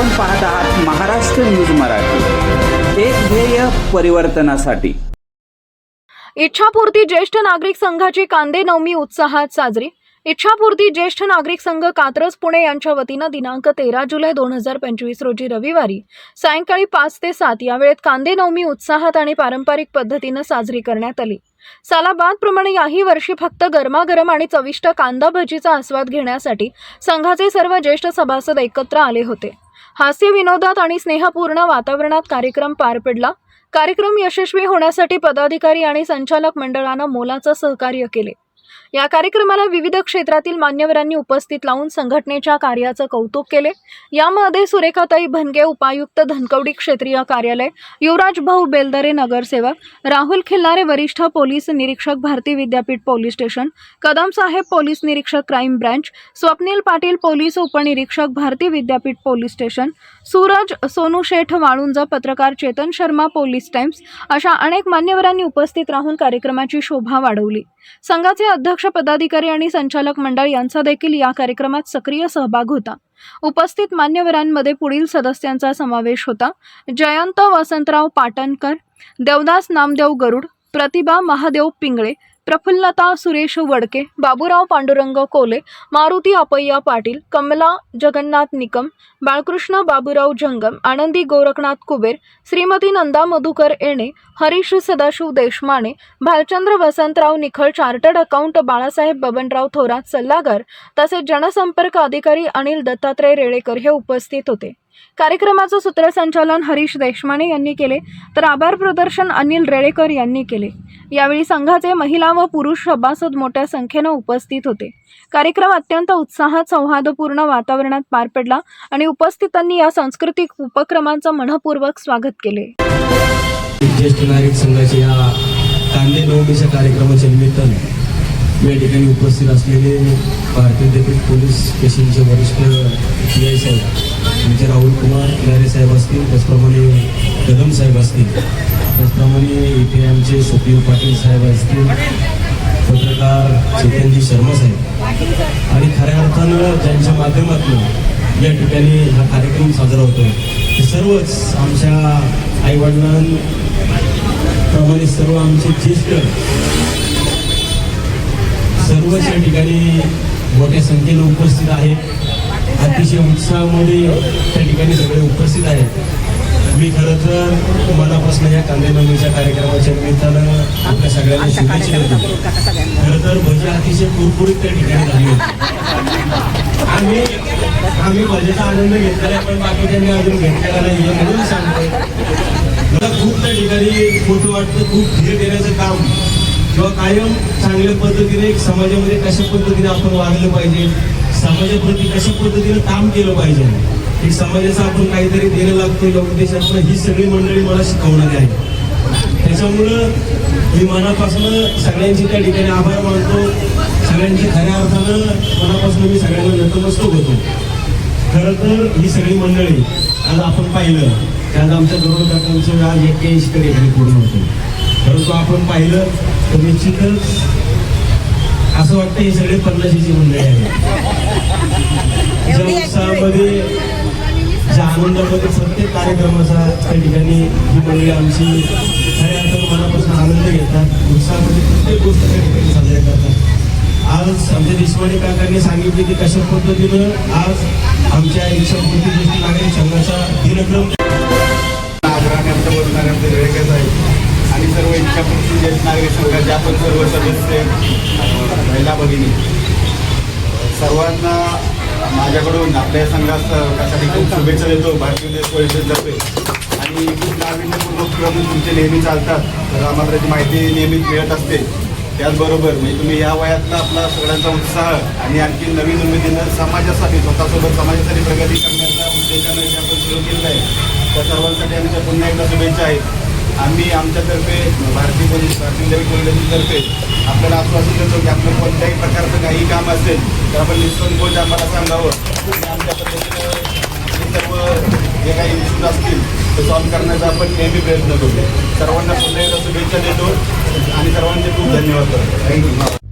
आपण पाहत आहात महाराष्ट्र न्यूज मराठी. एक ध्येय परिवर्तनासाठी. इच्छापूर्ती ज्येष्ठ नागरिक संघाची कांदे नवमी उत्साहात साजरी. इच्छापूर्ती ज्येष्ठ नागरिक संघ कात्रज पुणे यांच्या वतीनं दिनांक तेरा जुलै दोन हजार पंचवीस रोजी रविवारी सायंकाळी पाच ते सात या वेळेत कांदे नवमी उत्साहात आणि पारंपरिक पद्धतीनं साजरी करण्यात आली. सालाबादप्रमाणे याही वर्षी फक्त गरमागरम आणि चविष्ट कांदा भजीचा आस्वाद घेण्यासाठी संघाचे सर्व ज्येष्ठ सभासद एकत्र आले होते. हास्य विनोदात आणि स्नेहपूर्ण वातावरणात कार्यक्रम पार पडला. कार्यक्रम यशस्वी होण्यासाठी पदाधिकारी आणि संचालक मंडळानं मोलाचं सहकार्य केले. या कार्यक्रमाला विविध क्षेत्रातील मान्यवरांनी उपस्थित लावून संघटनेच्या कार्याचं कौतुक केले. यामध्ये सुरेखाताई भनगे उपायुक्त धनकवडी क्षेत्रीय कार्यालय युवराज भाऊ बेलदरे नगरसेवक राहुल खिल्लारे वरिष्ठ पोलीस निरीक्षक Bharati Vidyapeeth police station Kadam saheb police निरीक्षक crime branch Swapnil Patil police उपनिरीक्षक भारती विद्यापीठ पोलीस स्टेशन सूरज सोनू शेठ वाळुंज पत्रकार चेतन शर्मा पोलीस टाइम्स अशा अनेक मान्यवरांनी उपस्थित राहून कार्यक्रमाची शोभा वाढवली. संघाचे अध्यक्ष पदाधिकारी आणि संचालक मंडळ यांचा देखील या कार्यक्रमात सक्रिय सहभाग होता. उपस्थित मान्यवरांमध्ये पुढील सदस्यांचा समावेश होता. जयंत वसंतराव पाटणकर देवदास नामदेव गरुड प्रतिभा महादेव पिंगळे प्रफुल्लता सुरेश वडके बाबूराव पांडुरंग कोले मारुती अपय्या पाटील कमला जगन्नाथ निकम बाळकृष्ण बाबूराव जंगम आनंदी गोरखनाथ कुबेर श्रीमती नंदा मधुकर येणे हरीश सदाशिव देशमाने भालचंद्र वसंतराव निखळ चार्टर्ड अकाउंट बाळासाहेब बबनराव थोरात सल्लागार तसेच जनसंपर्क अधिकारी अनिल दत्तात्रय रेळेकर हे उपस्थित होते. कार्यक्रमाचं सूत्रसंचालन हरीश देशमाने यांनी केले तर आभार प्रदर्शन अनिल रेळेकर यांनी केले. यावेळी संघाचे महिला व पुरुष सभासद मोठ्या संख्येनं उपस्थित होते. कार्यक्रम अत्यंत उत्साहात सौहार्दपूर्ण वातावरणात पार पडला आणि उपस्थितांनी या सांस्कृतिक उपक्रमांचं मनपूर्वक स्वागत केले. ज्येष्ठ नागरिक संघाच्या या कांदे नवमीच्या कार्यक्रमाच्या निमित्ताने या ठिकाणी उपस्थित असलेले भारतीय देखील पोलीस स्टेशनचे वरिष्ठ पी आय साहेब म्हणजे राहुल कुमार खिलारे साहेब असतील त्याचप्रमाणे कदम साहेब असतील त्याचप्रमाणे इथे आमचे स्वप्नील पाटील साहेब असतील पत्रकार चेतनजी शर्मा साहेब. आणि खऱ्या अर्थानं ज्यांच्या माध्यमातून या ठिकाणी हा कार्यक्रम साजरा होतो ते सर्वच आमच्या आईवडिलांप्रमाणे सर्व आमचे ज्येष्ठ सर्वच या ठिकाणी मोठ्या संख्येनं उपस्थित आहेत. अतिशय उत्साहामध्ये त्या ठिकाणी सगळे उपस्थित आहेत. मी खरं तर मनापासून या कांदेनवमीच्या कार्यक्रमाच्या निमित्तानं आपल्या सगळ्यांना शुभेच्छा देतो. खरं तर भजी अतिशय कुरकुरीत त्या ठिकाणी झाली होती. आम्ही आम्ही भजीचा आनंद घेतलेला आहे, पण बाकीच्यांनी अजून घेतलेला नाही हे म्हणून सांगतो मला खूप त्या ठिकाणी फोटो वाटतं खूप धीर देण्याचं काम किंवा कायम चांगल्या पद्धतीने समाजामध्ये कशा पद्धतीने आपण वागलं पाहिजे समाजाप्रती कशा पद्धतीने काम केलं पाहिजे हे समाजाचं आपण काहीतरी देणं लागतं या ही सगळी मंडळी मला शिकवणारी आहे त्याच्यामुळं मी मनापासून सगळ्यांची त्या ठिकाणी आभार मानतो. सगळ्यांची खऱ्या अर्थानं मनापासून मी सगळ्यांना नतमस्तक होतो. खरं तर ही सगळी मंडळी आज आपण पाहिलं की आज आमच्या गरुड काकांचं आज एक्क्याऐंशी कडे ठिकाणी पूर्ण होतं. परंतु आपण पाहिलं तर निश्चितच असं वाटतं ही सगळे पन्नाशीची मंडळी आहे ज्या उत्साहामध्ये ज्या आनंदामध्ये प्रत्येक कार्यक्रमाचा त्या ठिकाणी ही मंडळी आमची खऱ्या अर्थानं मनापासून आनंद घेतात उत्साहामध्ये प्रत्येक गोष्ट त्या ठिकाणी साजऱ्या करतात. आज आमच्या देशवाणी काकांनी सांगितले की कशा पद्धतीनं आज आमच्या इच्छापूर्ती ज्येष्ठ नागरिक संघाचा दिनक्रम ज्येष्ठ नागरिक संघाचे आपण सर्व सदस्य महिला भगिनी सर्वांना माझ्याकडून आपल्या संघात त्यासाठी खूप शुभेच्छा देतो. भारतीय देश परिषदेतर्फे आणि खूप नाविन्यपूर्वक क्रम तुमचे नेहमी चालतात. तर आम्हाला त्याची माहिती नेहमीच मिळत असते. त्याचबरोबर म्हणजे तुम्ही या वयातला आपला सगळ्यांचा उत्साह आणि आणखी नवीन उमेदीनं समाजासाठी स्वतःसोबत समाजासाठी प्रगती करण्याचा उद्देशानं जे आपण सुरू केलं आहे त्या सर्वांसाठी आमच्या पुन्हा एकदा शुभेच्छा आहेत. आम्ही आमच्यातर्फे भारतीय पोलीस भारतीय विद्यापीठ पोलिसांतर्फे आपल्याला आश्वासन देतो की आपलं कोणत्याही प्रकारचं काही काम असेल तर आपण निसंकोच आम्हाला सांगावं. आणि आमच्या पद्धतीनं सर्व जे काही इश्यूज असतील ते सॉल्व्ह करण्याचा आपण नेहमी प्रयत्न करू. सर्वांना पुन्हा एकदा शुभेच्छा देतो आणि सर्वांचे खूप धन्यवाद करतो. थँक्यू